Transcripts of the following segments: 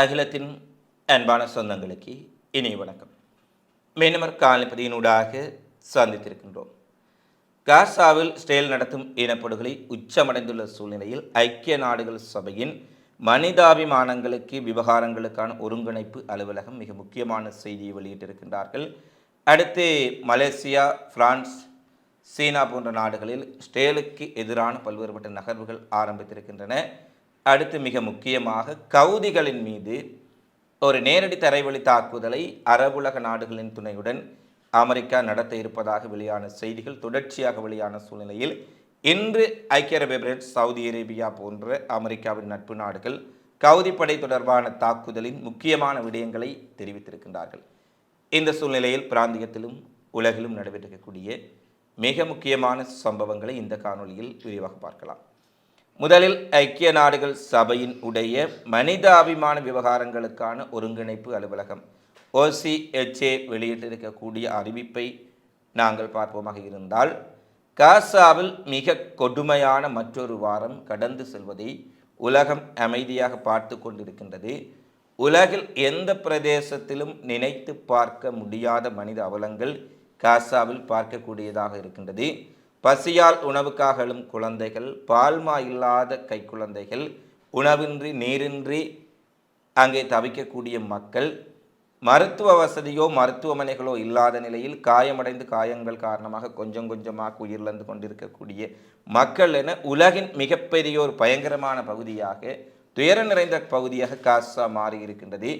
அகிலத்தின் அன்பான சொந்தங்களுக்கு இனிய வணக்கம். மீனவர் காலப்பதியினூடாக சந்தித்திருக்கின்றோம். காசாவில் ஸ்டேல் நடத்தும் இனப்படுகொலை உச்சமடைந்துள்ள சூழ்நிலையில் ஐக்கிய நாடுகள் சபையின் மனிதாபிமானங்களுக்கு விவகாரங்களுக்கான ஒருங்கிணைப்பு அலுவலகம் மிக முக்கியமான செய்தியை வெளியிட்டிருக்கின்றார்கள். அடுத்து மலேசியா பிரான்ஸ் சீனா போன்ற நாடுகளில் ஸ்டேலுக்கு எதிரான பல்வேறுபட்ட நகர்வுகள் ஆரம்பித்திருக்கின்றன. அடுத்து மிக முக்கியமாக கவுதிகளின் மீது ஒரு நேரடி தரைவழி தாக்குதலை அரபுலக நாடுகளின் துணையுடன் அமெரிக்கா நடத்த இருப்பதாக வெளியான செய்திகள் தொடர்ச்சியாக வெளியான சூழ்நிலையில் இன்று ஐக்கிய அரபு எமிரேட்ஸ் சவுதி அரேபியா போன்ற அமெரிக்காவின் நட்பு நாடுகள் கவுதிப்படை தொடர்பான தாக்குதலின் முக்கியமான விடயங்களை தெரிவித்திருக்கின்றார்கள். இந்த சூழ்நிலையில் பிராந்தியத்திலும் உலகிலும் நடைபெற்றிருக்கக்கூடிய மிக முக்கியமான சம்பவங்களை இந்த காணொளியில் விரிவாக பார்க்கலாம். முதலில் ஐக்கிய நாடுகள் சபையின் உடைய மனிதாபிமான விவகாரங்களுக்கான ஒருங்கிணைப்பு அலுவலகம் ஓசிஎச்ஏ வெளியிட்டிருக்கக்கூடிய அறிவிப்பை நாங்கள் பார்ப்போமாக இருந்தால் காசாவில் மிக கொடுமையான மற்றொரு வாரம் கடந்து செல்வதை உலகம் அமைதியாக பார்த்து கொண்டிருக்கின்றது. உலகில் எந்த பிரதேசத்திலும் நினைத்து பார்க்க முடியாத மனித அவலங்கள் காசாவில் பார்க்கக்கூடியதாக இருக்கின்றது. பசியால் உணவுக்காக எழும் குழந்தைகள் பால்மா இல்லாத கைக்குழந்தைகள் உணவின்றி நீரின்றி அங்கே தவிக்கக்கூடிய மக்கள் மருத்துவ வசதியோ மருத்துவமனைகளோ இல்லாத நிலையில் காயமடைந்து காயங்கள் காரணமாக கொஞ்சம் கொஞ்சமாக உயிரிழந்து கொண்டிருக்கக்கூடிய மக்கள் என உலகின் மிகப்பெரிய ஒரு பயங்கரமான பகுதியாக துயர நிறைந்த பகுதியாக காசா மாறி இருக்கின்றது.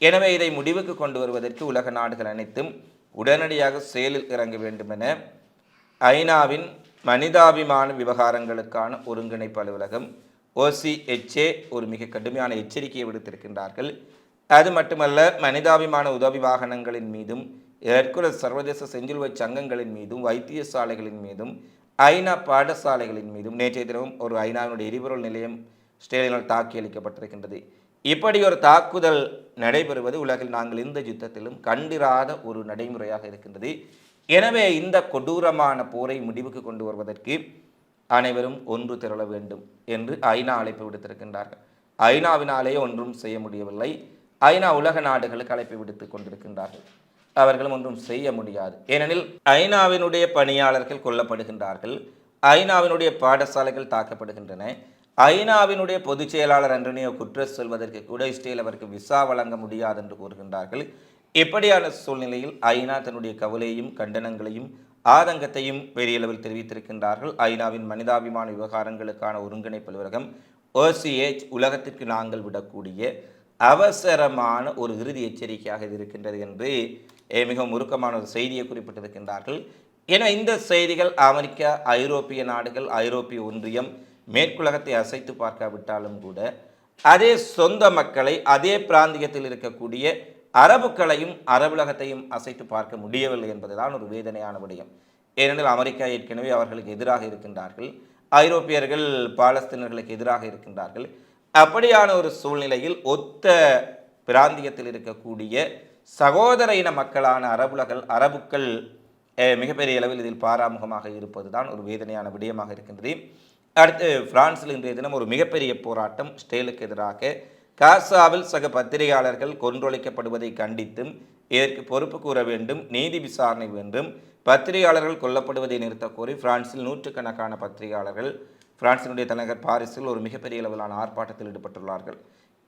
எனவே இதை முடிவுக்கு கொண்டு வருவதற்கு உலக நாடுகள் அனைத்தும் உடனடியாக செயலில் இறங்க வேண்டும் என ஐநாவின் மனிதாபிமான விவகாரங்களுக்கான ஒருங்கிணைப்பு அலுவலகம் ஓசிஎச்ஏ ஒரு மிக கடுமையான எச்சரிக்கையை விடுத்திருக்கின்றார்கள். அது மட்டுமல்ல மனிதாபிமான உதவி வாகனங்களின் மீதும் ஏற்குல சர்வதேச செஞ்சிலுவை சங்கங்களின் மீதும் வைத்தியசாலைகளின் மீதும் ஐநா பாடசாலைகளின் மீதும் நேற்றைய தினமும் ஒரு ஐநாவினுடைய எரிபொருள் நிலையம் ஸ்டேலினால் தாக்கி அளிக்கப்பட்டிருக்கின்றது. இப்படி ஒரு தாக்குதல் நடைபெறுவது உலகில் நாங்கள் இந்த யுத்தத்திலும் கண்டிராத ஒரு நடைமுறையாக இருக்கின்றது. எனவே இந்த கொடூரமான போரை முடிவுக்கு கொண்டு வருவதற்கு அனைவரும் ஒன்று திரள வேண்டும் என்று ஐநா அழைப்பு விடுத்திருக்கின்றார்கள். ஐநாவினாலே ஒன்றும் செய்ய முடியவில்லை. ஐநா உலக நாடுகளுக்கு அழைப்பு விடுத்து கொண்டிருக்கின்றார்கள். அவர்களும் ஒன்றும் செய்ய முடியாது. ஏனெனில் ஐநாவினுடைய பணியாளர்கள் கொல்லப்படுகின்றார்கள். ஐநாவினுடைய பாடசாலைகள் தாக்கப்படுகின்றன. ஐநாவினுடைய பொதுச் செயலாளர் அன்றனியோ குட்ரஸ் சொல்வதற்கு கூட இஸ்ரேல் அவருக்கு விசா வழங்க முடியாது என்று கூறுகின்றார்கள். இப்படியான சூழ்நிலையில் ஐநா தன்னுடைய கவலையையும் கண்டனங்களையும் ஆதங்கத்தையும் பெரியளவில் தெரிவித்திருக்கின்றார்கள்? ஐநாவின் மனிதாபிமான விவகாரங்களுக்கான ஒருங்கிணைப்பு அலுவலகம் ஓசிஏச் உலகத்திற்கு நாங்கள் விடக்கூடிய அவசரமான ஒரு இறுதி எச்சரிக்கையாக இது இருக்கின்றது என்று மிகவும் முருக்கமான ஒரு செய்தியை குறிப்பிட்டிருக்கின்றார்கள். என இந்த செய்திகள் அமெரிக்கா ஐரோப்பிய நாடுகள் ஐரோப்பிய ஒன்றியம் மேற்குலகத்தை அசைத்து பார்க்காவிட்டாலும் கூட அதே சொந்த மக்களை அதே பிராந்தியத்தில் இருக்கக்கூடிய அரபுக்களையும் அரபுலகத்தையும் அசைத்து பார்க்க முடியவில்லை என்பதுதான் ஒரு வேதனையான விடயம். ஏனெனில் அமெரிக்கா ஏற்கனவே அவர்களுக்கு எதிராக இருக்கின்றார்கள். ஐரோப்பியர்கள் பாலஸ்தீனர்களுக்கு எதிராக இருக்கின்றார்கள். அப்படியான ஒரு சூழ்நிலையில் ஒத்த பிராந்தியத்தில் இருக்கக்கூடிய சகோதர இன மக்களான அரபுலகள் அரபுக்கள் மிகப்பெரிய அளவில் இதில் பாராமுகமாக இருப்பது தான் ஒரு வேதனையான விடயமாக இருக்கின்றது. அடுத்து பிரான்சில் இன்றைய தினம் ஒரு மிகப்பெரிய போராட்டம் ஸ்டேலுக்கு எதிராக காசாவில் சக பத்திரிகையாளர்கள் கொன்றொழிக்கப்படுவதை கண்டித்தும் இதற்கு பொறுப்பு கூற வேண்டும் நீதி விசாரணை வேண்டும். பத்திரிகையாளர்கள் கொல்லப்படுவதை நிறுத்தக் கோரி பிரான்சில் நூற்றுக்கணக்கான பத்திரிகையாளர்கள் பிரான்சினுடைய தலைநகர் பாரிஸில் ஒரு மிகப்பெரிய அளவிலான ஆர்ப்பாட்டத்தில் ஈடுபட்டுள்ளார்கள்.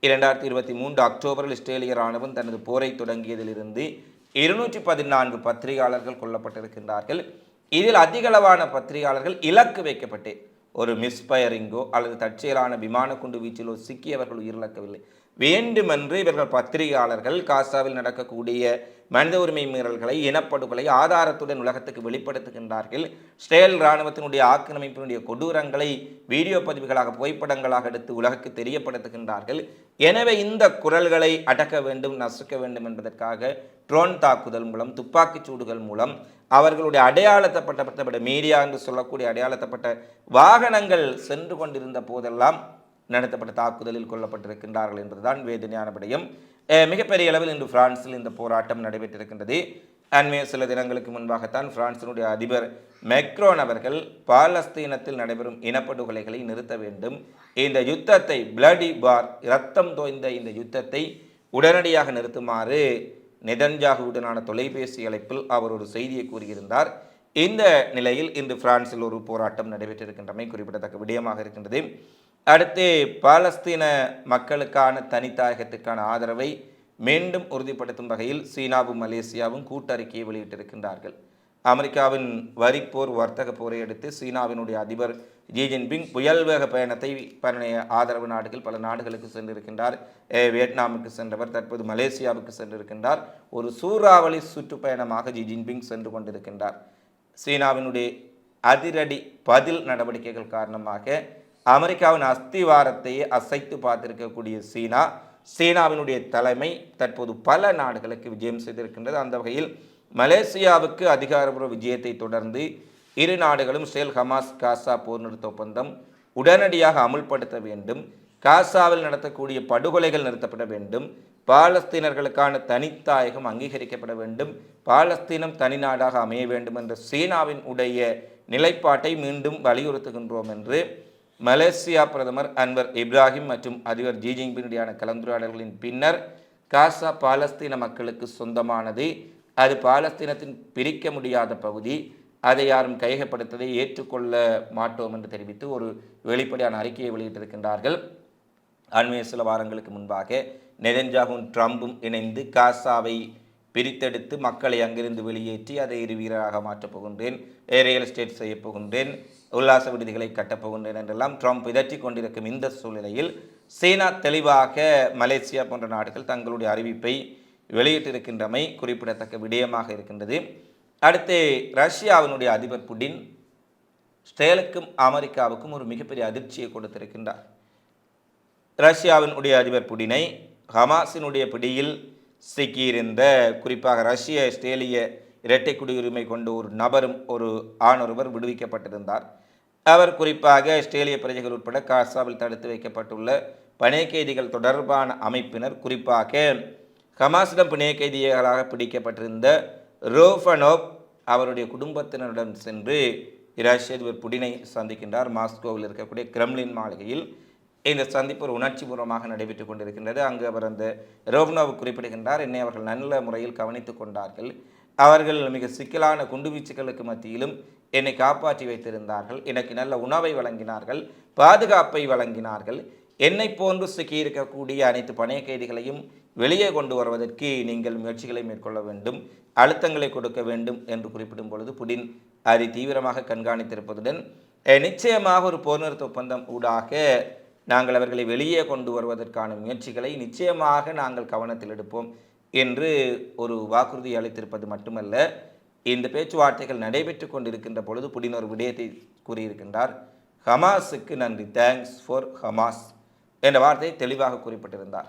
இரண்டாயிரத்தி இருபத்தி மூன்று அக்டோபரில் இஸ்ரேலிய ராணுவம் தனது போரை தொடங்கியதிலிருந்து இருநூற்றி பதினான்கு பத்திரிகையாளர்கள் கொல்லப்பட்டிருக்கின்றார்கள். இதில் அதிகளவான பத்திரிகையாளர்கள் இலக்கு வைக்கப்பட்டு ஒரு மிஸ்பயரிங்கோ அல்லது தற்செயலான விமான குண்டு வீச்சிலோ சிக்கியவர்கள் உயிரிழக்கவில்லை. வேண்டுமென்று இவர்கள் பத்திரிகையாளர்கள் காசாவில் நடக்கக்கூடிய மனித உரிமை மீறல்களை இனப்படுகொலை ஆதாரத்துடன் உலகத்துக்கு வெளிப்படுத்துகின்றார்கள். ஸ்டேல் இராணுவத்தினுடைய ஆக்கிரமிப்பினுடைய கொடூரங்களை வீடியோ பதிவுகளாக புகைப்படங்களாக எடுத்து உலகக்கு தெரியப்படுத்துகின்றார்கள். எனவே இந்த குரல்களை அடக்க வேண்டும் நசுக்க வேண்டும் என்பதற்காக ட்ரோன் தாக்குதல் மூலம் துப்பாக்கிச் சூடுகள் மூலம் அவர்களுடைய அடையாளத்தப்பட்ட மீடியா என்று சொல்லக்கூடிய அடையாளத்தப்பட்ட வாகனங்கள் சென்று கொண்டிருந்த போதெல்லாம் நடத்தப்பட்ட தாக்குதலில் கொல்லப்பட்டிருக்கின்றார்கள் என்பதுதான் வேதனையான விடயம். மிகப்பெரிய அளவில் இன்று பிரான்சில் இந்த போராட்டம் நடைபெற்றிருக்கின்றது. அண்மைய சில தினங்களுக்கு முன்பாகத்தான் பிரான்சினுடைய அதிபர் மெக்ரோன் அவர்கள் பாலஸ்தீனத்தில் நடைபெறும் இனப்படுகொலைகளை நிறுத்த வேண்டும். இந்த யுத்தத்தை பிளடி பார் இரத்தம் தோய்ந்த இந்த யுத்தத்தை உடனடியாக நிறுத்துமாறு நெதன்ஜாகுவுடனான தொலைபேசி அழைப்பில் அவர் ஒரு செய்தியை கூறியிருந்தார். இந்த நிலையில் இன்று பிரான்சில் ஒரு போராட்டம் நடைபெற்றிருக்கின்றமை குறிப்பிடத்தக்க விடயமாக இருக்கின்றது. அடுத்து பாலஸ்தீன மக்களுக்கான தனித்தாயகத்துக்கான ஆதரவை மீண்டும் உறுதிப்படுத்தும் வகையில் சீனாவும் மலேசியாவும் கூட்டறிக்கையை வெளியிட்டிருக்கின்றார்கள். அமெரிக்காவின் வரிப்போர் வர்த்தக போரை அடுத்து சீனாவினுடைய அதிபர் ஜி ஜின்பிங் புயல் வேக பயணத்தை பழைய ஆதரவு நாடுகள் பல நாடுகளுக்கு சென்றிருக்கின்றார். வியட்நாமுக்கு சென்றவர் தற்போது மலேசியாவுக்கு சென்றிருக்கின்றார். ஒரு சூறாவளி சுற்றுப்பயணமாக ஜி ஜின்பிங் சென்று கொண்டிருக்கின்றார். சீனாவினுடைய அதிரடி பதில் நடவடிக்கைகள் காரணமாக அமெரிக்காவின் அஸ்திவாரத்தையே அசைத்து பார்த்திருக்கக்கூடிய சீனா சீனாவினுடைய தலைமை தற்போது பல நாடுகளுக்கு விஜயம் செய்திருக்கின்றது. அந்த வகையில் மலேசியாவுக்கு அதிகாரபூர்வ விஜயத்தை தொடர்ந்து இரு நாடுகளும் செயல் ஹமாஸ் காசா போர் நிறுத்த ஒப்பந்தம் உடனடியாக அமுல்படுத்த வேண்டும். காசாவில் நடத்தக்கூடிய படுகொலைகள் நிறுத்தப்பட வேண்டும். பாலஸ்தீனர்களுக்கான தனித்தாயகம் அங்கீகரிக்கப்பட வேண்டும். பாலஸ்தீனம் தனி நாடாக அமைய வேண்டும் என்ற சீனாவின் உடைய நிலைப்பாட்டை மீண்டும் வலியுறுத்துகின்றோம் என்று மலேசியா பிரதமர் அன்வர் இப்ராஹிம் மற்றும் அதிபர் ஜிஜின்பினுடையான கலந்துரையாடல்களின் பின்னர் காசா பாலஸ்தீன மக்களுக்கு சொந்தமானது. அது பாலஸ்தீனத்தின் பிரிக்க முடியாத பகுதி. அதை யாரும் கையகப்படுத்ததை ஏற்றுக்கொள்ள மாட்டோம் என்று தெரிவித்து ஒரு வெளிப்படையான அறிக்கையை வெளியிட்டிருக்கின்றார்கள். அண்மைய சில வாரங்களுக்கு முன்பாக நெதன்ஜாகும் ட்ரம்பும் இணைந்து காசாவை பிரித்தெடுத்து மக்களை அங்கிருந்து வெளியேற்றி அதை இரு வீரராக மாற்றப் போகின்றேன். ரியல் எஸ்டேட் செய்யப் போகின்றேன். உல்லாச விடுதிகளை கட்டப்போகின்றன என்றெல்லாம் ட்ரம்ப் இதற்றி கொண்டிருக்கும் இந்த சூழ்நிலையில் சீனா தெளிவாக மலேசியா போன்ற நாடுகள் தங்களுடைய அறிவிப்பை வெளியிட்டிருக்கின்றமை குறிப்பிடத்தக்க விடயமாக இருக்கின்றது. அடுத்து ரஷ்யாவினுடைய அதிபர் புடின் ஸ்டேலுக்கும் அமெரிக்காவுக்கும் ஒரு மிகப்பெரிய அதிர்ச்சியை கொடுத்திருக்கின்றார். ரஷ்யாவினுடைய அதிபர் புடினை ஹமாஸினுடைய பிடியில் சிக்கியிருந்த குறிப்பாக ரஷ்ய இஸ்ரேலிய இரட்டை குடியுரிமை கொண்ட ஒரு நபரும் ஒரு ஆணொருவர் விடுவிக்கப்பட்டிருந்தார். அவர் குறிப்பாக இஸ்ரேலிய பிரஜைகள் உட்பட காசாவில் தடுத்து வைக்கப்பட்டுள்ள பணை கைதிகள் தொடர்பான அமைப்பினர் குறிப்பாக ஹமாஸிடம் பிணைய கைதிகளாக பிடிக்கப்பட்டிருந்த ரோஃபனோவ் அவருடைய குடும்பத்தினருடன் சென்று ரஷ்ய அதிபர் புடினை சந்திக்கின்றார். மாஸ்கோவில் இருக்கக்கூடிய கிரெம்லின் மாளிகையில் இந்த சந்திப்பு ஒரு உணர்ச்சிபூர்வமாக நடைபெற்றுக் கொண்டிருக்கின்றது. அங்கு அவர் அந்த ரோவ்னோவ் குறிப்பிடுகின்றார். என்னை அவர்கள் நல்ல முறையில் கவனித்துக் கொண்டார்கள். அவர்கள் மிக சிக்கலான குண்டுவீச்சுகளுக்கு மத்தியிலும் என்னை காப்பாற்றி வைத்திருந்தார்கள். எனக்கு நல்ல உணவை வழங்கினார்கள். பாதுகாப்பை வழங்கினார்கள். என்னை போன்று சிக்கியிருக்கக்கூடிய அனைத்து பணைய கைதிகளையும் வெளியே கொண்டு வருவதற்கு நீங்கள் முயற்சிகளை மேற்கொள்ள வேண்டும். அழுத்தங்களை கொடுக்க வேண்டும் என்று குறிப்பிடும் பொழுது புடின் அதை தீவிரமாக கண்காணித்திருப்பதுடன் நிச்சயமாக ஒரு போர் நிறுத்த ஒப்பந்தம் ஊடாக நாங்கள் அவர்களை வெளியே கொண்டு வருவதற்கான முயற்சிகளை நிச்சயமாக நாங்கள் கவனத்தில் எடுப்போம் என்று ஒரு வாக்குறுதி அளித்திருப்பது மட்டுமல்ல இந்த பேச்சுவார்த்தைகள் நடைபெற்று கொண்டிருக்கின்ற பொழுது புடின் ஒரு விடயத்தை கூறியிருக்கின்றார். ஹமாஸுக்கு நன்றி. தேங்க்ஸ் ஃபார் ஹமாஸ் என்ற வார்த்தையை தெளிவாக குறிப்பிட்டிருந்தார்.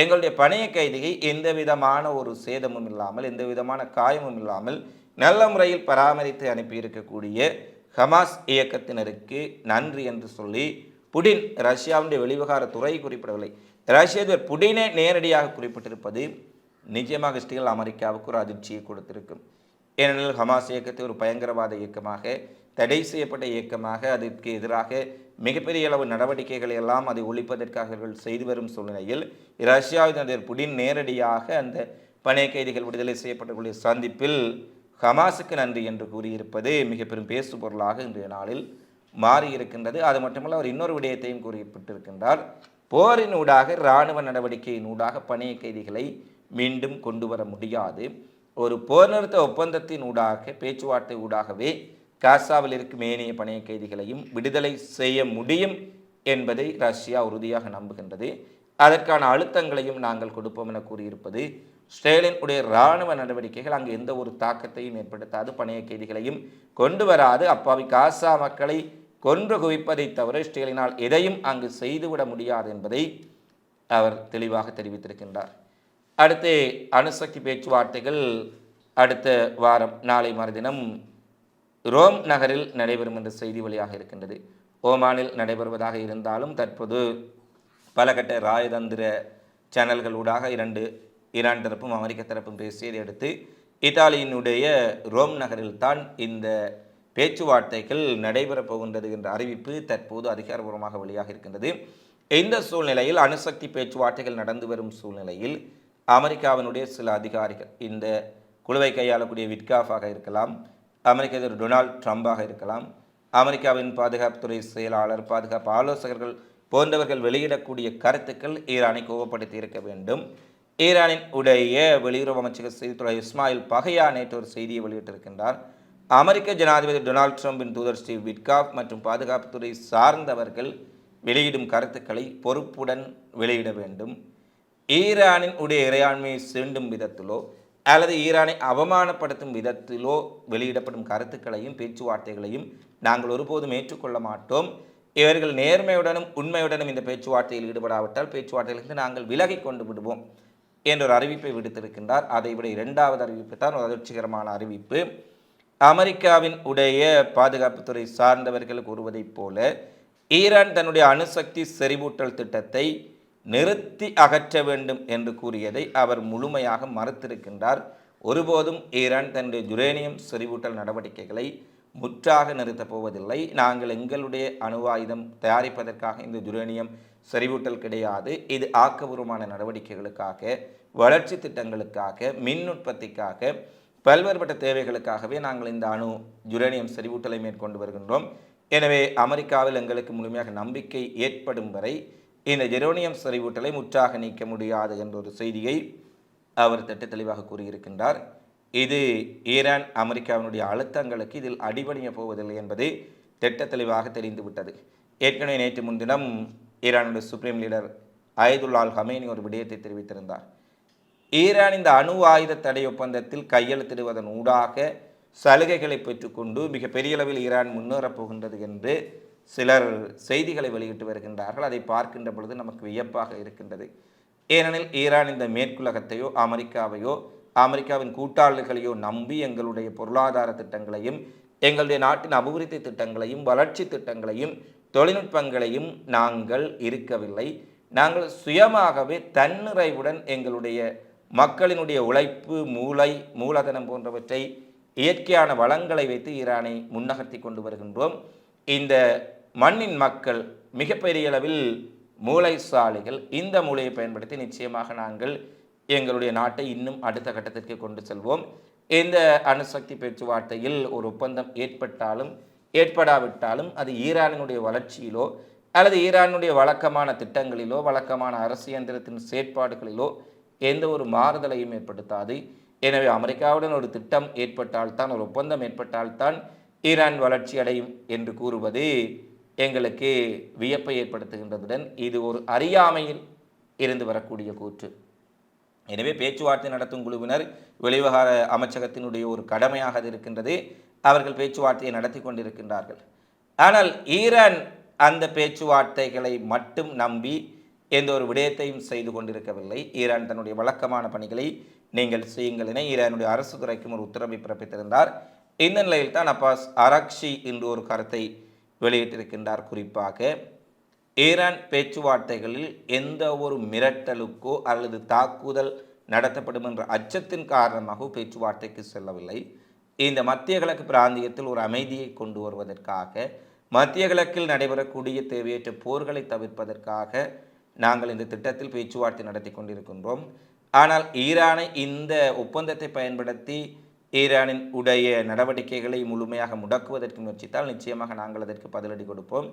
எங்களுடைய பணைய கைதிகை எந்த விதமான ஒரு சேதமும் இல்லாமல் எந்த விதமான காயமும் இல்லாமல் நல்ல முறையில் பராமரித்து அனுப்பியிருக்கக்கூடிய ஹமாஸ் இயக்கத்தினருக்கு நன்றி என்று சொல்லி புடின் ரஷ்யாவுடைய வெளிவிவகாரத்துறை குறிப்பிடவில்லை. ரஷ்ய அதிபர் புடினே நேரடியாக குறிப்பிட்டிருப்பது நிச்சயமாக ஸ்டீல் அமெரிக்காவுக்கு ஒரு அதிர்ச்சியை கொடுத்திருக்கும். ஏனெனில் ஹமாஸ் இயக்கத்தை ஒரு பயங்கரவாத இயக்கமாக தடை செய்யப்பட்ட இயக்கமாக அதற்கு எதிராக மிகப்பெரிய அளவு நடவடிக்கைகளை எல்லாம் அதை ஒழிப்பதற்காக அவர்கள் செய்து வரும் சூழ்நிலையில் ரஷ்யாவின் புடின் நேரடியாக அந்த பணைய கைதிகள் விடுதலை செய்யப்பட்டவர்களுடைய சந்திப்பில் ஹமாஸுக்கு நன்றி என்று கூறியிருப்பது மிக பெரும் பேசு பொருளாக இன்றைய நாளில் மாறியிருக்கின்றது. அது மட்டுமல்ல அவர் இன்னொரு விடயத்தையும் கூறியிருக்கின்றார் போரின் ஊடாக இராணுவ நடவடிக்கையின் ஊடாக பணைய கைதிகளை மீண்டும் கொண்டு வர முடியாது. ஒரு போர் நிறுத்த ஒப்பந்தத்தின் ஊடாக பேச்சுவார்த்தை ஊடாகவே காசாவில் இருக்கும் ஏனைய பணைய கைதிகளையும் விடுதலை செய்ய முடியும் என்பதை ரஷ்யா உறுதியாக நம்புகின்றது. அதற்கான அழுத்தங்களையும் நாங்கள் கொடுப்போம் என கூறியிருப்பது ஸ்டேலின் உடைய இராணுவ நடவடிக்கைகள் அங்கு எந்த ஒரு தாக்கத்தையும் ஏற்படுத்தாது. பணைய கைதிகளையும் கொண்டு வராது. அப்பாவி காசா மக்களை கொன்று குவிப்பதை தவிர ஸ்டேலினால் எதையும் அங்கு செய்துவிட முடியாது என்பதை அவர் தெளிவாக தெரிவித்திருக்கின்றார். அடுத்து அணுசக்தி பேச்சுவார்த்தைகள் அடுத்த வாரம் நாளை மறுதினம் ரோம் நகரில் நடைபெறும் என்ற செய்தி வழியாக இருக்கின்றது. ஓமானில் நடைபெறுவதாக இருந்தாலும் தற்போது பலகட்ட ராஜதந்திர சேனல்கள் ஊடாக இரண்டு ஈரான் தரப்பும் அமெரிக்க தரப்பும் பேசியதை அடுத்து இத்தாலியினுடைய ரோம் நகரில்தான் இந்த பேச்சுவார்த்தைகள் நடைபெறப் போகின்றது என்ற அறிவிப்பு தற்போது அதிகாரபூர்வமாக வெளியாக இருக்கின்றது. இந்த சூழ்நிலையில் அணுசக்தி பேச்சுவார்த்தைகள் நடந்து வரும் சூழ்நிலையில் அமெரிக்காவினுடைய சில அதிகாரிகள் இந்த குழுவை கையாளக்கூடிய விட்காஃபாக இருக்கலாம் அமெரிக்க அதிபர் டொனால்ட் ட்ரம்பாக இருக்கலாம் அமெரிக்காவின் பாதுகாப்புத்துறை செயலாளர் பாதுகாப்பு ஆலோசகர்கள் போன்றவர்கள் வெளியிடக்கூடிய கருத்துக்கள் ஈரானை கோபப்படுத்தி இருக்க வேண்டும். ஈரானின் உடைய வெளியுறவு அமைச்சக செய்தித்துறை இஸ்மாயில் பகையா நேற்று ஒரு செய்தியை வெளியிட்டிருக்கின்றார். அமெரிக்க ஜனாதிபதி டொனால்ட் ட்ரம்பின் தூதர் ஸ்டீவ் விட்காப் மற்றும் பாதுகாப்புத்துறை சார்ந்தவர்கள் வெளியிடும் கருத்துக்களை பொறுப்புடன் வெளியிட வேண்டும். ஈரானின் உடைய இறையாண்மையை சீண்டும் விதத்திலோ அல்லது ஈரானை அவமானப்படுத்தும் விதத்திலோ வெளியிடப்படும் கருத்துக்களையும் பேச்சுவார்த்தைகளையும் நாங்கள் ஒருபோதும் ஏற்றுக்கொள்ள மாட்டோம். இவர்கள் நேர்மையுடனும் உண்மையுடனும் இந்த பேச்சுவார்த்தையில் ஈடுபடாவிட்டால் பேச்சுவார்த்தையிலிருந்து நாங்கள் விலகி கொண்டு விடுவோம் என்ற ஒரு அறிவிப்பை விடுத்திருக்கின்றார். அதைவிட இரண்டாவது அறிவிப்பு தான் ஒரு அதிர்ச்சிகரமான அறிவிப்பு. அமெரிக்காவின் உடைய பாதுகாப்புத்துறை சார்ந்தவர்கள் கூறுவதைப் போல ஈரான் தன்னுடைய அணுசக்தி செறிவூட்டல் திட்டத்தை நிறுத்தி அகற்ற வேண்டும் என்று கூறியதை அவர் முழுமையாக மறுத்திருக்கின்றார். ஒருபோதும் ஈரான் தன்னுடைய யுரேனியம் செறிவூட்டல் நடவடிக்கைகளை முற்றாக நிறுத்தப் போவதில்லை. நாங்கள் எங்களுடைய அணு ஆயுதம் தயாரிப்பதற்காக இந்த யுரேனியம் செறிவூட்டல் கிடையாது. இது ஆக்கபூர்வமான நடவடிக்கைகளுக்காக வளர்ச்சி திட்டங்களுக்காக மின் உற்பத்திக்காக பல்வேறுபட்ட தேவைகளுக்காகவே நாங்கள் இந்த அணு யுரேனியம் செறிவூட்டலை மேற்கொண்டு வருகின்றோம். எனவே அமெரிக்காவில் எங்களுக்கு முழுமையாக நம்பிக்கை ஏற்படும் வரை இந்த ஜெரோனியம் செறிவூட்டலை முற்றாக நீக்க முடியாது என்ற ஒரு செய்தியை அவர் திட்ட தெளிவாக கூறியிருக்கின்றார். இது ஈரான் அமெரிக்காவினுடைய அழுத்தங்களுக்கு இதில் அடிபணிய போவதில்லை என்பது திட்ட தெளிவாக தெரிந்துவிட்டது. ஏற்கனவே நேற்று முன்தினம் ஈரானுடைய சுப்ரீம் லீடர் அயதுல்லால் ஹமேனி ஒரு விடயத்தை தெரிவித்திருந்தார். ஈரான் இந்த அணு ஆயுத தடை ஒப்பந்தத்தில் கையெழுத்திடுவதன் ஊடாக சலுகைகளை பெற்றுக்கொண்டு மிகப்பெரிய அளவில் ஈரான் முன்னேறப் போகின்றது என்று சிலர் செய்திகளை வெளியிட்டு வருகின்றார்கள். அதை பார்க்கின்ற பொழுது நமக்கு வியப்பாக இருக்கின்றது. ஏனெனில் ஈரான் இந்த மேற்குலகத்தையோ அமெரிக்காவையோ அமெரிக்காவின் கூட்டாளிகளையோ நம்பி எங்களுடைய பொருளாதார திட்டங்களையும் எங்களுடைய நாட்டின் அபிவிருத்தி திட்டங்களையும் வளர்ச்சி திட்டங்களையும் தொழில்நுட்பங்களையும் நாங்கள் இருக்கவில்லை. நாங்கள் சுயமாகவே தன்னிறைவுடன் எங்களுடைய மக்களினுடைய உழைப்பு மூளை மூலதனம் போன்றவற்றை இயற்கையான வளங்களை வைத்து ஈரானை முன்னகர்த்தி கொண்டு வருகின்றோம். இந்த மண்ணின் மக்கள் மிகப்பெரிய அளவில் மூளைசாலிகள் இந்த மூளையை பயன்படுத்தி நிச்சயமாக நாங்கள் எங்களுடைய நாட்டை இன்னும் அடுத்த கட்டத்திற்கு கொண்டு செல்வோம். இந்த அணுசக்தி பேச்சுவார்த்தையில் ஒரு ஒப்பந்தம் ஏற்பட்டாலும் ஏற்படாவிட்டாலும் அது ஈரானினுடைய வளர்ச்சியிலோ அல்லது ஈரானுடைய வழக்கமான திட்டங்களிலோ வழக்கமான அரசியந்திரத்தின் செயற்பாடுகளிலோ எந்த ஒரு மாறுதலையும் ஏற்படுத்தாது. எனவே அமெரிக்காவுடன் ஒரு திட்டம் ஏற்பட்டால்தான் ஒரு ஒப்பந்தம் ஏற்பட்டால்தான் ஈரான் வளர்ச்சி அடையும் என்று கூறுவது எங்களுக்கு வியப்பை ஏற்படுத்துகின்றதுடன் இது ஒரு அறியாமையில் இருந்து வரக்கூடிய கூற்று. எனவே பேச்சுவார்த்தை நடத்தும் குழுவினர் வெளிவகார அமைச்சகத்தினுடைய ஒரு கடமையாக இருக்கின்றது. அவர்கள் பேச்சுவார்த்தையை நடத்தி கொண்டிருக்கின்றார்கள். ஆனால் ஈரான் அந்த பேச்சுவார்த்தைகளை மட்டும் நம்பி எந்த ஒரு விடயத்தையும் செய்து கொண்டிருக்கவில்லை. ஈரான் தன்னுடைய வழக்கமான பணிகளை நீங்கள் செய்யுங்கள் என ஈரானுடைய அரசு துறைக்கும் ஒரு உத்தரவை பிறப்பித்திருந்தார். இந்த நிலையில் தான் அப்பாஸ் அரக்ஷி என்று ஒரு கருத்தை வெளியிட்டிருக்கின்றார். குறிப்பாக ஈரான் பேச்சுவார்த்தைகளில் எந்த ஒரு மிரட்டலுக்கோ அல்லது தாக்குதல் நடத்தப்படும் என்ற அச்சத்தின் காரணமாக பேச்சுவார்த்தைக்கு செல்லவில்லை. இந்த மத்திய கிழக்கு பிராந்தியத்தில் ஒரு அமைதியை கொண்டு வருவதற்காக மத்திய கிழக்கில் நடைபெறக்கூடிய தேவையற்ற போர்களை தவிர்ப்பதற்காக நாங்கள் இந்த திட்டத்தில் பேச்சுவார்த்தை நடத்தி கொண்டிருக்கின்றோம். ஆனால் ஈரானை இந்த ஒப்பந்தத்தை பயன்படுத்தி ஈரானின் உடைய நடவடிக்கைகளை முழுமையாக முடக்குவதற்கு முயற்சித்தால் நிச்சயமாக நாங்கள் அதற்கு பதிலடி கொடுப்போம்.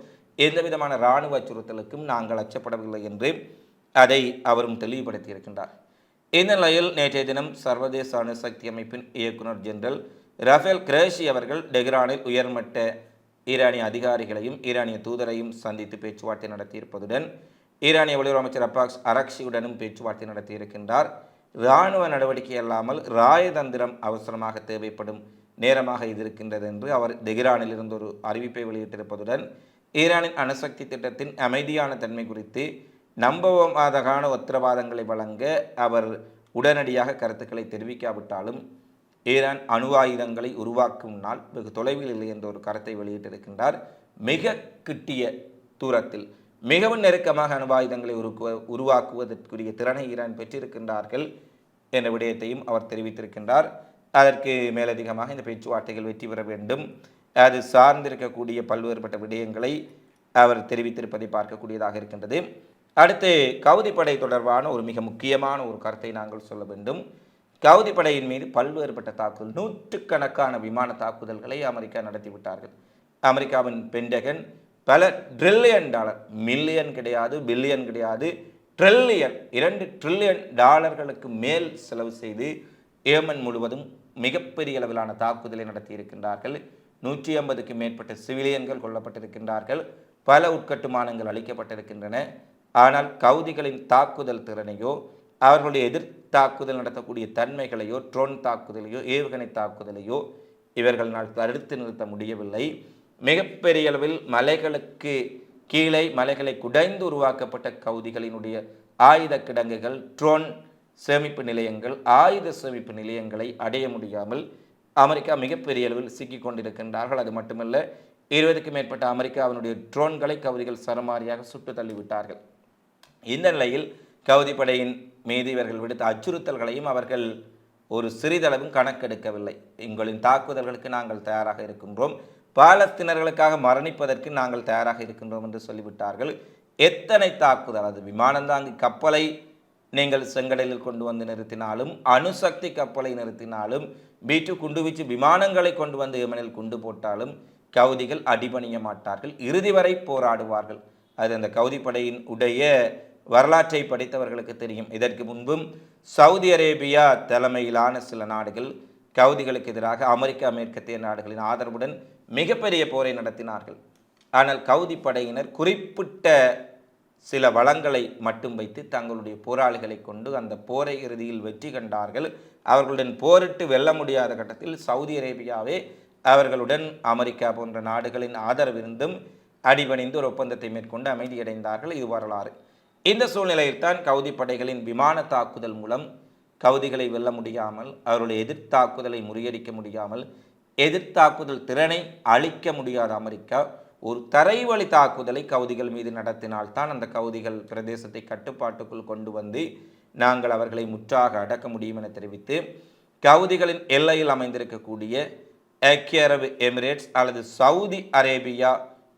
எந்த விதமான இராணுவ அச்சுறுத்தலுக்கும் நாங்கள் அச்சப்படவில்லை என்று அதை அவரும் தெளிவுபடுத்தி இருக்கின்றார் இந்த நிலையில் நேற்றைய தினம் சர்வதேச அணுசக்தி அமைப்பின் இயக்குனர் ஜெனரல் ரஃபேல் கிரேஷி அவர்கள் டெஹ்ரானில் உயர்மட்ட ஈரானிய அதிகாரிகளையும் ஈரானிய தூதரையும் சந்தித்து பேச்சுவார்த்தை நடத்தியிருப்பதுடன் ஈரானிய வெளியுறவு அமைச்சர் அப்பாக்ஸ் அரக்ஷியுடனும் பேச்சுவார்த்தை நடத்தியிருக்கின்றார். இராணுவ நடவடிக்கை அல்லாமல் ராயதந்திரம் அவசரமாக தேவைப்படும் நேரமாக இது இருக்கின்றது என்று அவர் தெஹ்ரானில் இருந்து ஒரு அறிவிப்பை வெளியிட்டிருப்பதுடன் ஈரானின் அணுசக்தி திட்டத்தின் அமைதியான தன்மை குறித்து நம்பவமாதகான உத்தரவாதங்களை வழங்க அவர் உடனடியாக கருத்துக்களை தெரிவிக்காவிட்டாலும் ஈரான் அணு ஆயுதங்களை உருவாக்கும் நாள் வெகு தொலைவில் இல்லை என்ற ஒரு கருத்தை வெளியிட்டிருக்கின்றார். மிக கிட்டிய தூரத்தில் மிகவும் நெருக்கமாக அணு ஆயுதங்களை உருக்குவ உருவாக்குவதற்குரிய திறனை ஈரான் பெற்றிருக்கின்றார்கள் என்ற விடயத்தையும் அவர் தெரிவித்திருக்கின்றார். அதற்கு மேலதிகமாக இந்த பேச்சுவார்த்தைகள் வெற்றி பெற வேண்டும். அது சார்ந்திருக்கக்கூடிய பல்வேறுபட்ட விடயங்களை அவர் தெரிவித்திருப்பதை பார்க்கக்கூடியதாக இருக்கின்றது. அடுத்து கவுதிப்படை தொடர்பான ஒரு மிக முக்கியமான ஒரு கருத்தை நாங்கள் சொல்ல வேண்டும். கவுதிப்படையின் மீது பல்வேறுபட்ட தாக்குதல் நூற்றுக்கணக்கான விமான தாக்குதல்களை அமெரிக்கா நடத்திவிட்டார்கள். அமெரிக்காவின் பென்டகன் பல ட்ரில்லியன் டாலர் மில்லியன் கிடையாது பில்லியன் கிடையாது ட்ரில்லியன் இரண்டு ட்ரில்லியன் டாலர்களுக்கு மேல் செலவு செய்து ஏமன் முழுவதும் மிகப்பெரிய அளவிலான தாக்குதலை நடத்தி இருக்கின்றார்கள் நூற்றி ஐம்பதுக்கு மேற்பட்ட சிவிலியன்கள் கொல்லப்பட்டிருக்கின்றார்கள். பல உட்கட்டுமானங்கள் அளிக்கப்பட்டிருக்கின்றன ஆனால் கவுதிகளின் தாக்குதல் திறனையோ அவர்களுடைய எதிர் தாக்குதல் நடத்தக்கூடிய தன்மைகளையோ ட்ரோன் தாக்குதலையோ ஏவுகணை தாக்குதலையோ இவர்களால் தடுத்து நிறுத்த முடியவில்லை. மிகப்பெரிய அளவில் மலைகளுக்கு கீழே மலைகளை குடைந்து உருவாக்கப்பட்ட கவுதிகளினுடைய ஆயுத கிடங்குகள் ட்ரோன் சேமிப்பு நிலையங்கள் ஆயுத சேமிப்பு நிலையங்களை அடைய முடியாமல் அமெரிக்கா மிகப்பெரிய அளவில் சிக்கிக் கொண்டிருக்கின்றார்கள். அது மட்டுமல்ல இருபதுக்கும் மேற்பட்ட அமெரிக்காவினுடைய ட்ரோன்களை கவுதிகள் சரமாரியாக சுட்டு தள்ளிவிட்டார்கள். இந்த நிலையில் கவுதி படையின் மீது இவர்கள் விடுத்த அச்சுறுத்தல்களையும் அவர்கள் ஒரு சிறிதளவும் கணக்கெடுக்கவில்லை. எங்களின் தாக்குதல்களுக்கு நாங்கள் தயாராக இருக்கின்றோம். பாலஸ்தீனர்களுக்காக மரணிப்பதற்கு நாங்கள் தயாராக இருக்கின்றோம் என்று சொல்லிவிட்டார்கள். எத்தனை தாக்குதல்? அது விமானந்தாங்கி கப்பலை நீங்கள் செங்கடலில் கொண்டு வந்து நிறுத்தினாலும் அணுசக்தி கப்பலை நிறுத்தினாலும் பீட்டு குண்டுவீச்சு விமானங்களை கொண்டு வந்து ஏமனில் குண்டு போட்டாலும் கவுதிகள் அடிபணிய மாட்டார்கள். இறுதி வரை போராடுவார்கள். அது அந்த கவுதி படையின் உடைய வரலாற்றை படித்தவர்களுக்கு தெரியும். இதற்கு முன்பும் சவுதி அரேபியா தலைமையிலான சில நாடுகள் கவுதிகளுக்கு எதிராக அமெரிக்கா மேற்கத்திய நாடுகளின் ஆதரவுடன் மிகப்பெரிய போரை நடத்தினார்கள். ஆனால் கவுதி படையினர் குறிப்பிட்ட சில வளங்களை மட்டும் வைத்து தங்களுடைய போராளிகளை கொண்டு அந்த போரை இறுதியில் வெற்றி கண்டார்கள். அவர்களுடன் போரிட்டு வெல்ல முடியாத கட்டத்தில் சவுதி அரேபியாவே அவர்களுடன் அமெரிக்கா போன்ற நாடுகளின் ஆதரவிருந்தும் அடிபணிந்து ஒரு ஒப்பந்தத்தை மேற்கொண்டு அமைதியடைந்தார்கள். இது வரலாறு. இந்த சூழ்நிலையில் தான் கவுதி படைகளின் விமான தாக்குதல் மூலம் கவுதிகளை வெல்ல முடியாமல் அவருடைய எதிர்த்தாக்குதலை முறியடிக்க முடியாமல் எதிர்த்தாக்குதல் திறனை அழிக்க முடியாத அமெரிக்கா ஒரு தரைவழி தாக்குதலை கவுதிகள் மீது நடத்தினால்தான் அந்த கவுதிகள் பிரதேசத்தை கட்டுப்பாட்டுக்குள் கொண்டு வந்து நாங்கள் அவர்களை முற்றாக அடக்க முடியும் என தெரிவித்து கவுதிகளின் எல்லையில் அமைந்திருக்கக்கூடிய ஐக்கிய அரபு எமிரேட்ஸ் அல்லது சவுதி அரேபியா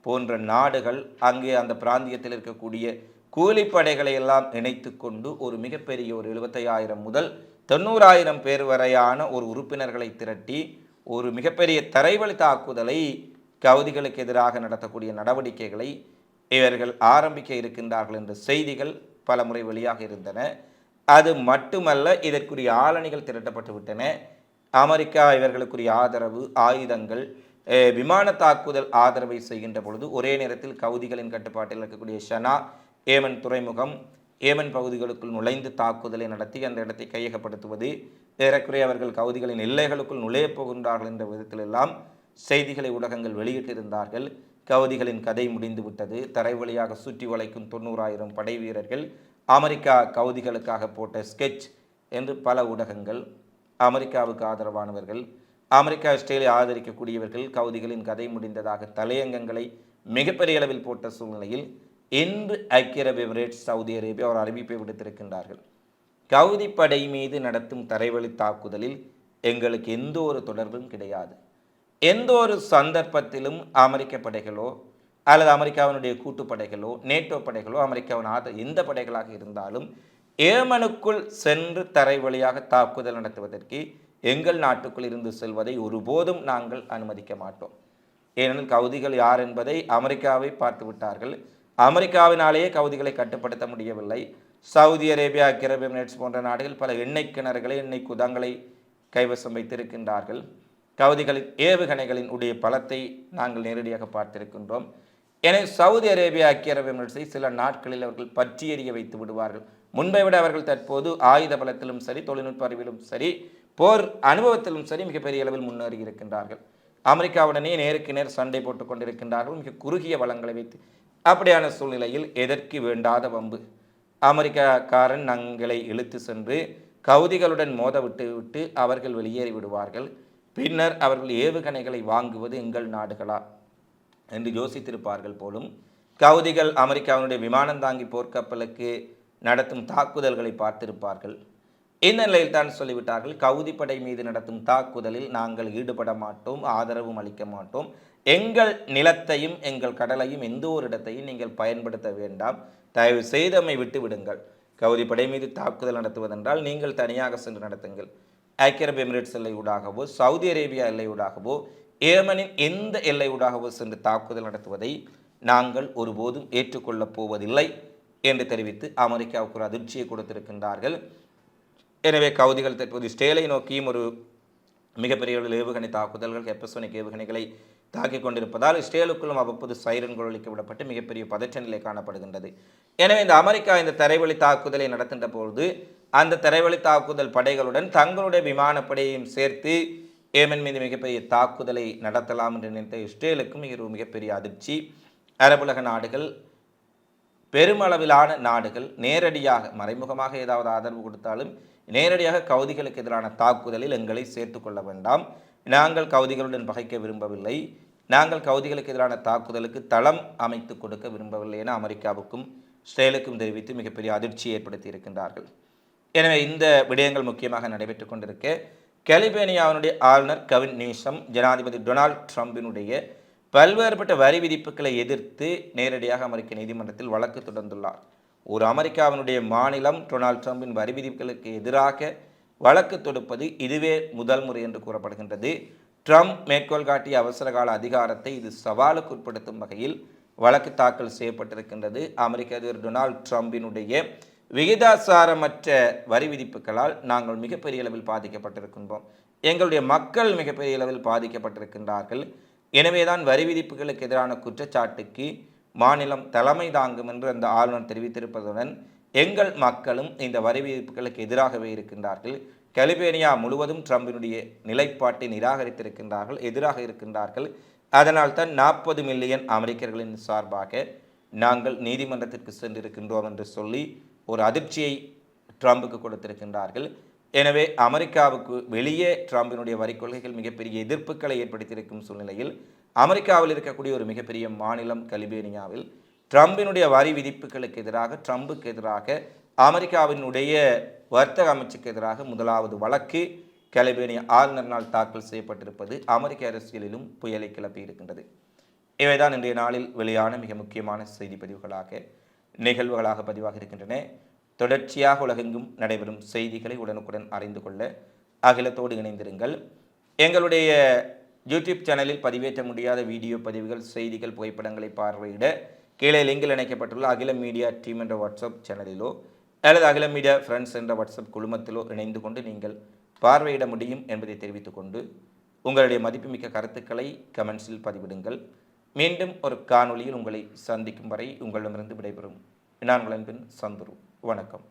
போன்ற நாடுகள் அங்கே அந்த பிராந்தியத்தில் இருக்கக்கூடிய கூலிப்படைகளை எல்லாம் இணைத்து கொண்டு ஒரு மிகப்பெரிய ஒரு எழுபத்தையாயிரம் முதல் தொண்ணூறாயிரம் பேர் வரையான ஒரு உறுப்பினர்களை திரட்டி ஒரு மிகப்பெரிய தரைவழி தாக்குதலை கவுதிகளுக்கு எதிராக நடத்தக்கூடிய நடவடிக்கைகளை இவர்கள் ஆரம்பிக்க இருக்கின்றார்கள் என்ற செய்திகள் பல முறை வெளியாக இருந்தன. அது மட்டுமல்ல இதற்குரிய ஆளணிகள் திரட்டப்பட்டு விட்டன. அமெரிக்கா இவர்களுக்குரிய ஆதரவு ஆயுதங்கள் விமான தாக்குதல் ஆதரவை செய்கின்ற பொழுது ஒரே நேரத்தில் கவுதிகளின் கட்டுப்பாட்டில் இருக்கக்கூடிய ஷனா ஏமன் துறைமுகம் ஏமன் பகுதிகளுக்குள் நுழைந்து தாக்குதலை நடத்தி அந்த இடத்தை கையகப்படுத்துவது ஏறக்குறைய அவர்கள் கவுதிகளின் எல்லைகளுக்குள் நுழையப் போகின்றார்கள் என்ற விதத்திலெல்லாம் செய்திகளை ஊடகங்கள் வெளியிட்டிருந்தார்கள். கவுதிகளின் கதை முடிந்து விட்டது தரை வழியாக சுற்றி வளைக்கும் தொண்ணூறாயிரம் படை வீரர்கள் அமெரிக்கா கவுதிகளுக்காக போட்ட ஸ்கெட்ச் என்று பல ஊடகங்கள் அமெரிக்காவுக்கு ஆதரவானவர்கள் அமெரிக்கா ஆஸ்திரேலியா ஆதரிக்கக்கூடியவர்கள் கவுதிகளின் கதை முடிந்ததாக தலையங்கங்களை மிகப்பெரிய அளவில் போட்ட சூழ்நிலையில் என்று ஐக்கிய அரபு எமிரேட்ஸ் சவுதி அரேபியா ஒரு அறிவிப்பை விடுத்திருக்கின்றார்கள். கவுதி படை மீது நடத்தும் தரைவழி தாக்குதலில் எங்களுக்கு எந்த ஒரு தொடர்பும் கிடையாது. எந்த ஒரு சந்தர்ப்பத்திலும் அமெரிக்க படைகளோ அல்லது அமெரிக்காவினுடைய கூட்டுப்படைகளோ நேட்டோ படைகளோ அமெரிக்காவின் ஆத எந்த படைகளாக இருந்தாலும் ஏமனுக்குள் சென்று தரை வழியாக தாக்குதல் நடத்துவதற்கு எங்கள் நாட்டுக்குள் இருந்து செல்வதை ஒருபோதும் நாங்கள் அனுமதிக்க மாட்டோம். ஏனெனில் கவுதிகள் யார் என்பதை அமெரிக்காவை பார்த்து விட்டார்கள். அமெரிக்காவினாலேயே கவுதிகளை கட்டுப்படுத்த முடியவில்லை. சவுதி அரேபியா கிரப் எமிரேட்ஸ் போன்ற நாடுகள் பல எண்ணெய் கிணறுகளை எண்ணெய் குதங்களை கைவசம் வைத்திருக்கின்றார்கள். கவுதிகளின் ஏவுகணைகளின் உடைய பலத்தை நாங்கள் நேரடியாக பார்த்திருக்கின்றோம். எனவே சவுதி அரேபியா ஐக்கிய எமிரேட்ஸை சில நாட்களில் அவர்கள் பற்றி எறிய வைத்து விடுவார்கள். முன்பை விட அவர்கள் தற்போது ஆயுத பலத்திலும் சரி தொழில்நுட்ப அறிவிலும் சரி போர் அனுபவத்திலும் சரி மிகப்பெரிய அளவில் முன்னேறி இருக்கின்றார்கள் அமெரிக்காவுடனே நேருக்கு நேர் சண்டை போட்டுக் கொண்டிருக்கின்றார்கள். மிக குறுகிய வளங்களை வைத்து அப்படியான சூழ்நிலையில் எதற்கு வேண்டாத வம்பு? அமெரிக்காக்காரன் நங்களை இழுத்து சென்று கவுதிகளுடன் மோத விட்டு விட்டு அவர்கள் வெளியேறி விடுவார்கள். பின்னர் அவர்கள் ஏவுகணைகளை வாங்குவது எங்கள் நாடுகளா? என்று யோசித்திருப்பார்கள் போலும் கவுதிகள் அமெரிக்காவினுடைய விமானந்தாங்கி போர்க்கப்பலுக்கு நடத்தும் தாக்குதல்களை பார்த்திருப்பார்கள். இந்த நிலையில் தான் சொல்லிவிட்டார்கள் கவுதிப்படை மீது நடத்தும் தாக்குதலில் நாங்கள் ஈடுபட மாட்டோம் ஆதரவும் அளிக்க மாட்டோம். எங்கள் நிலத்தையும் எங்கள் கடலையும் எந்த ஒரு இடத்தையும் நீங்கள் பயன்படுத்த வேண்டாம். தயவு செய்தமை விட்டு விடுங்கள். படை மீது தாக்குதல் நடத்துவதென்றால் நீங்கள் தனியாக சென்று நடத்துங்கள். ஐக்கிய அரபு எமிரேட்ஸ் எல்லையூடாகவோ சவுதி அரேபியா எல்லையூடாகவோ ஏமனின் எந்த எல்லையூடாகவோ சென்று தாக்குதல் நடத்துவதை நாங்கள் ஒருபோதும் ஏற்றுக்கொள்ளப் போவதில்லை என்று தெரிவித்து அமெரிக்காவுக்கு ஒரு அதிர்ச்சியை கொடுத்திருக்கின்றார்கள். எனவே கவுதிகள் தற்போது ஸ்டேலை நோக்கியும் ஒரு மிகப்பெரிய அளவில் ஏவுகணை தாக்குதல்கள் ஹெப்பசோனிக் ஏவுகணைகளை தாக்கிக் கொண்டிருப்பதால் இஸ்ரேலுக்குள்ளும் அவ்வப்போது சைரன்கள் ஒழிக்க விடப்பட்டு மிகப்பெரிய பதற்ற நிலை காணப்படுகின்றது. எனவே இந்த அமெரிக்கா இந்த தரைவழி தாக்குதலை நடத்துகின்ற பொழுது அந்த தரைவழி தாக்குதல் படைகளுடன் தங்களுடைய விமானப்படையையும் சேர்த்து ஏமன் மீது மிகப்பெரிய தாக்குதலை நடத்தலாம் என்று நினைத்த இஸ்ரேலுக்கும் இது மிகப்பெரிய அதிர்ச்சி. அரபுலக நாடுகள் பெருமளவிலான நாடுகள் நேரடியாக மறைமுகமாக ஏதாவது ஆதரவு கொடுத்தாலும் நேரடியாக கவுதிகளுக்கு எதிரான தாக்குதலில் எங்களை சேர்த்து கொள்ள வேண்டாம். நாங்கள் கவுதிகளுடன் பகைக்க விரும்பவில்லை. நாங்கள் கவுதிகளுக்கு எதிரான தாக்குதலுக்கு தளம் அமைத்து கொடுக்க விரும்பவில்லை என அமெரிக்காவுக்கும் இஸ்ரேலுக்கும் தெரிவித்து மிகப்பெரிய அதிர்ச்சி ஏற்படுத்தி இருக்கின்றார்கள் எனவே இந்த விடயங்கள் முக்கியமாக நடைபெற்று கொண்டிருக்க கலிபேனியாவினுடைய ஆளுநர் கவின் நீசம் ஜனாதிபதி டொனால்ட் ட்ரம்பினுடைய பல்வேறுபட்ட வரி விதிப்புகளை எதிர்த்து நேரடியாக அமெரிக்க நீதிமன்றத்தில் வழக்கு தொடர்ந்துள்ளார். ஒரு அமெரிக்காவினுடைய மாநிலம் டொனால்ட் ட்ரம்பின் வரி விதிப்புகளுக்கு எதிராக வழக்கு தொடுப்பது இதுவே முதல் முறை என்று கூறப்படுகின்றது. ட்ரம்ப் மேற்கோள் காட்டிய அவசரகால அதிகாரத்தை இது சவாலுக்கு உட்படுத்தும் வகையில் வழக்கு தாக்கல் செய்யப்பட்டிருக்கின்றது. அமெரிக்க அதிபர் டொனால்ட் ட்ரம்பினுடைய விகிதாசாரமற்ற வரி விதிப்புகளால் நாங்கள் மிகப்பெரிய அளவில் பாதிக்கப்பட்டிருக்கின்றோம். எங்களுடைய மக்கள் மிகப்பெரிய அளவில் பாதிக்கப்பட்டிருக்கின்றார்கள். எனவேதான் வரி விதிப்புகளுக்கு எதிரான குற்றச்சாட்டுக்கு மாநிலம் தலைமை தாங்கும் என்று அந்த ஆளுநர் தெரிவித்திருப்பதுடன் எங்கள் மக்களும் இந்த வரி விதிப்புகளுக்கு எதிராகவே இருக்கின்றார்கள். கலிபேனியா முழுவதும் ட்ரம்பினுடைய நிலைப்பாட்டை நிராகரித்திருக்கின்றார்கள் எதிராக இருக்கின்றார்கள். அதனால் தான் நாற்பது மில்லியன் அமெரிக்கர்களின் சார்பாக நாங்கள் நீதிமன்றத்திற்கு சென்றிருக்கின்றோம் என்று சொல்லி ஒரு அதிர்ச்சியை ட்ரம்புக்கு கொடுத்திருக்கின்றார்கள். எனவே அமெரிக்காவுக்கு வெளியே ட்ரம்பினுடைய வரி கொள்கைகள் மிகப்பெரிய எதிர்ப்புகளை ஏற்படுத்தியிருக்கும் சூழ்நிலையில் அமெரிக்காவில் இருக்கக்கூடிய ஒரு மிகப்பெரிய மாநிலம் கலிபேனியாவில் ட்ரம்பினுடைய வரி விதிப்புகளுக்கு எதிராக ட்ரம்புக்கு எதிராக அமெரிக்காவினுடைய வர்த்தக அமைச்சுக்கு எதிராக முதலாவது வழக்கு கலிபேனிய ஆளுநரினால் தாக்கல் செய்யப்பட்டிருப்பது அமெரிக்க அரசியலிலும் புயலை கிளப்பி இருக்கின்றது. இவைதான் இன்றைய நாளில் வெளியான மிக முக்கியமான செய்தி பதிவுகளாக நிகழ்வுகளாக பதிவாக இருக்கின்றன. தொடர்ச்சியாக உலகெங்கும் நடைபெறும் செய்திகளை உடனுக்குடன் அறிந்து கொள்ள அகிலத்தோடு இணைந்திருங்கள். எங்களுடைய யூடியூப் சேனலில் பதிவேற்ற முடியாத வீடியோ பதிவுகள் செய்திகள் புகைப்படங்களை பார்வையிட கீழே லிங்கில் இணைக்கப்பட்டுள்ள அகில மீடியா டீம் என்ற வாட்ஸ்அப் சேனலிலோ அல்லது அகில மீடியா ஃப்ரெண்ட்ஸ் என்ற வாட்ஸ்அப் குழுமத்திலோ இணைந்து கொண்டு நீங்கள் பார்வையிட முடியும் என்பதை தெரிவித்துக் கொண்டு உங்களுடைய மதிப்புமிக்க கருத்துக்களை கமெண்ட்ஸில் பதிவிடுங்கள். மீண்டும் ஒரு காணொளியில் உங்களை சந்திக்கும் வரை உங்களிடமிருந்து விடைபெறும். நான் உங்கள் அன்பின் சந்துரு. வணக்கம்.